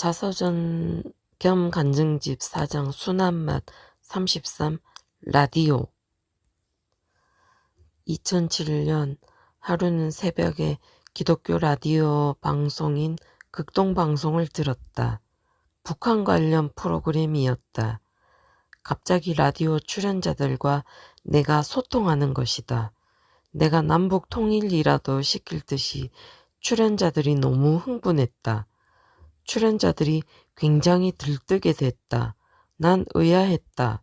자서전 겸 간증집 사장 순한맛 33 라디오 2007년 하루는 새벽에 기독교 라디오 방송인 극동방송을 들었다. 북한 관련 프로그램이었다. 갑자기 라디오 출연자들과 내가 소통하는 것이다. 내가 남북 통일이라도 시킬 듯이 출연자들이 너무 흥분했다. 출연자들이 굉장히 들뜨게 됐다. 난 의아했다.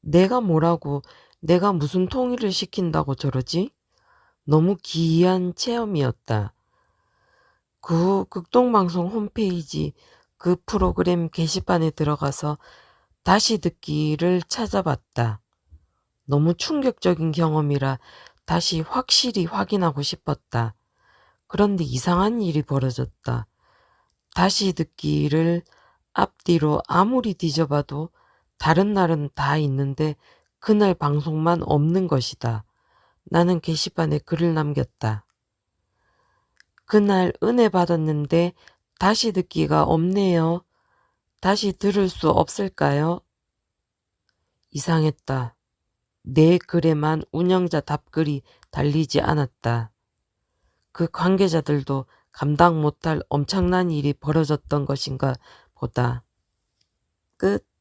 내가 뭐라고 내가 무슨 통일을 시킨다고 저러지? 너무 기이한 체험이었다. 그 후 극동방송 홈페이지 그 프로그램 게시판에 들어가서 다시 듣기를 찾아봤다. 너무 충격적인 경험이라 다시 확실히 확인하고 싶었다. 그런데 이상한 일이 벌어졌다. 다시 듣기를 앞뒤로 아무리 뒤져봐도 다른 날은 다 있는데 그날 방송만 없는 것이다. 나는 게시판에 글을 남겼다. 그날 은혜 받았는데 다시 듣기가 없네요. 다시 들을 수 없을까요? 이상했다. 내 글에만 운영자 답글이 달리지 않았다. 그 관계자들도 감당 못할 엄청난 일이 벌어졌던 것인가 보다. 끝.